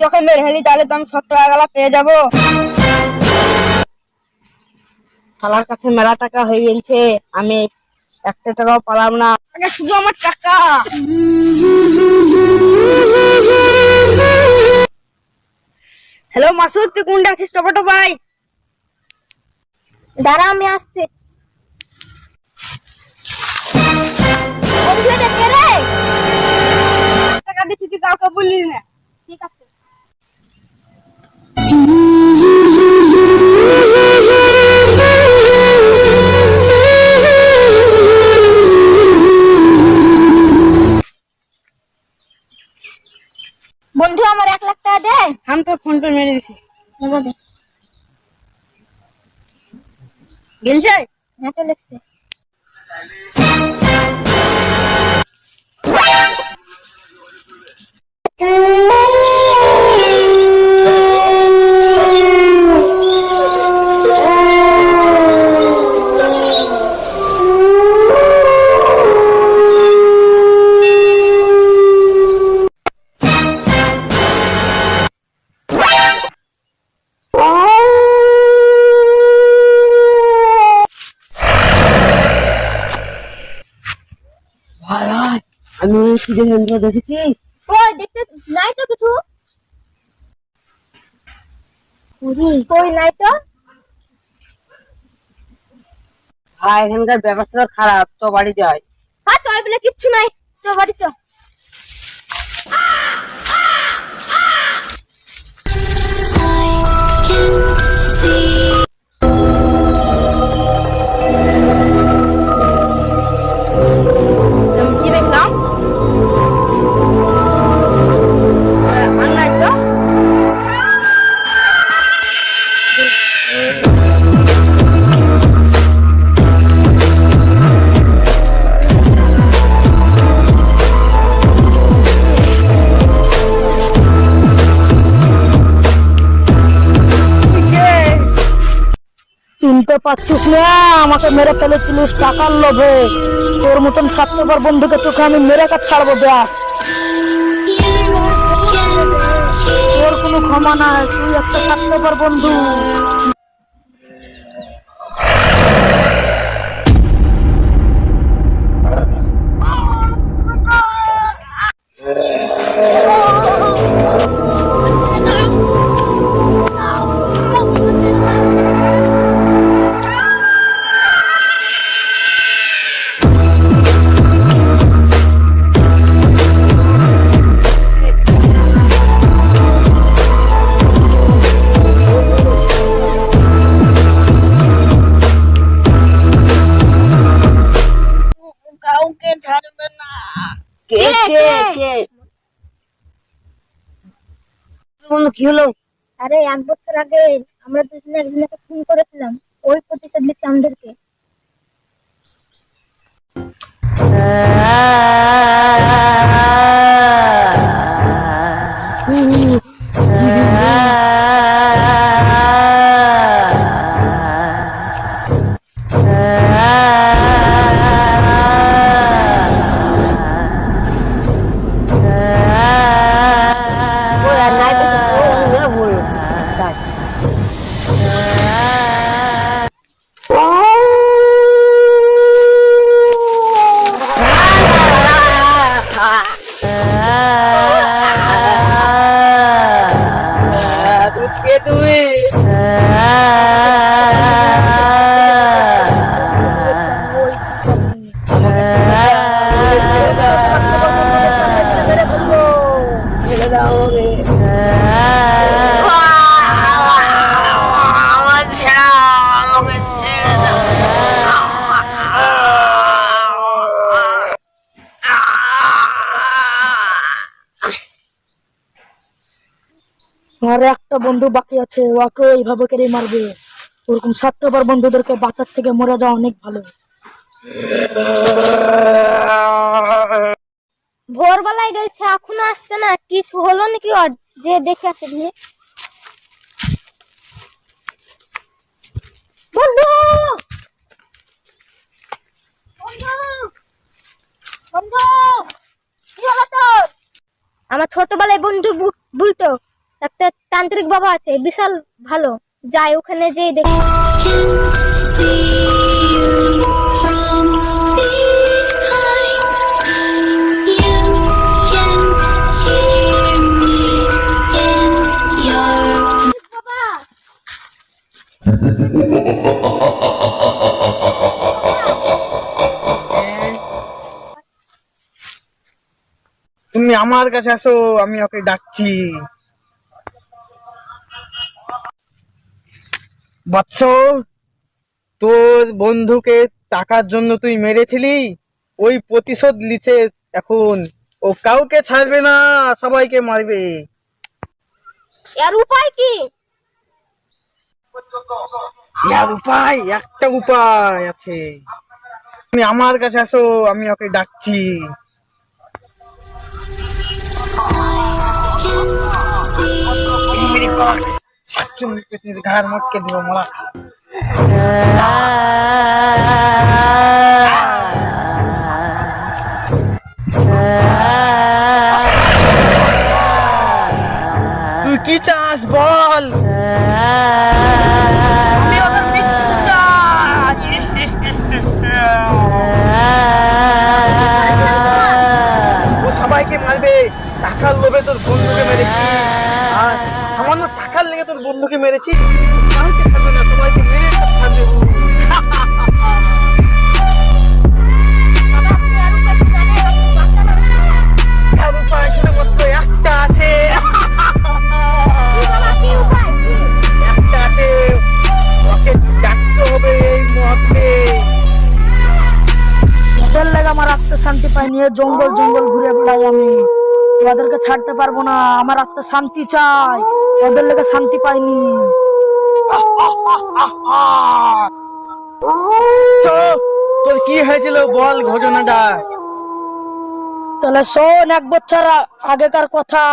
তোকে মেরে ফেলি তাহলে তো আমি সত্তর টাকা পেয়ে যাব। শালার কাছে মেলা টাকা হয়ে গেছে আমি একটা টাকাও পালাম না। আগে শুধু আমার টাকা। হ্যালো মাসুদ তুই কোনটা আছিস? টপাটো ভাই দাঁড়া আমি আসছি? টাকা দিচ্ছি তুই কাউকে বললি না। ঠিক আছে। পে মেরে দিছি। গেলছে হ্যাঁ চলে এসছে আমি দেখেছিস? ওই দেখতে নাই তো কিছু। কই নাই তো? ভাই এখানকার ব্যবস্থা খারাপ তো বাড়ি যায় হ্যাঁ তো বলে কিচ্ছু নাই। চ বাড়ি চ। পারছিস না? আমাকে মেরে ফেলেছিলিস, টাকার লোভে। তোর মতন স্বার্থপর বন্ধুকে চোখে আমি মেরে কাজ ছাড়বো, দেখ। তোর কোনো ক্ষমা নাই, তুই একটা স্বার্থপর বন্ধু। ছাড়বে না। কে কে কে বন্ধু কি? হলো? আরে এক বছর আগে আমরা দুজনে একজনকে ফোন করেছিলাম। ওই প্রতিশোধ নিচ্ছে আমাদেরকে। আর একটা বন্ধু বাকি আছে ওকে এইভাবে করে মারবে। ওরকম স্বার্থপর বন্ধুদেরকে বাঁচার থেকে মরে যাওয়া অনেক ভালো। ভোরবেলায় গেছে, এখনও আসছে না। কিছু হলো নাকি ওর? যে দেখে আসে দিয়ে বন্ধু! আমার ছোটবেলায় বন্ধু বলতো একটা তান্ত্রিক বাবা আছে, বিশাল ভালো। যাই, ওখানে যেই দেখি। তুমি আমার কাছে আসো, আমি ওকে ডাকছি। বৎস তোর বন্ধুকে টাকার জন্য তুই মেরেছিলি? ওই প্রতিশোধ লিছে এখন। ও কাউকে ছাড়বে না সবাইকে মারবে। এর উপায় কি? ইয়ার উপায় একটা উপায় আছে। তুমি আমার কাছে আসো আমি ওকে ডাকছি। ঘাড় মটকে দিব মলাক্স তুই কি চাস বল? সবাইকে মারবে। টাকার লোভে তোর বন্ধুকে আর সামান্য লেগে তোর বন্ধুকে মেরেছি। কাউকে না সবাইকে মেরে একটা আছে। একটা আছে। ওকে ডাকতে হবে এই মুহূর্তে। ওদের লেগে আমার আত্মা শান্তি পাইনি জঙ্গল জঙ্গল ঘুরে বেড়াই আমি। ওদেরকে ছাড়তে পারব না। আমার আত্মা শান্তি চাই ওদের লেগে শান্তি পাইনি। তোর কি হয়েছিল বল ঘটনাটা? তাহলে শোন এক বছর আগেকার কথা।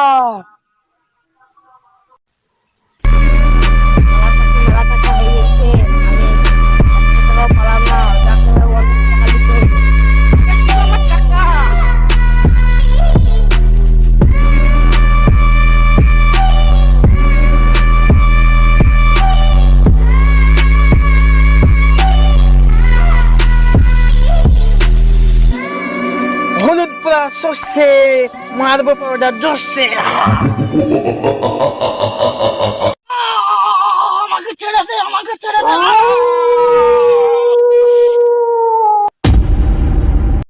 হলুদ পোড়া সর্ষে মারবো পাউডার জোরছে আমাকে ছেড়ে দে আমাকে ছেড়ে দে।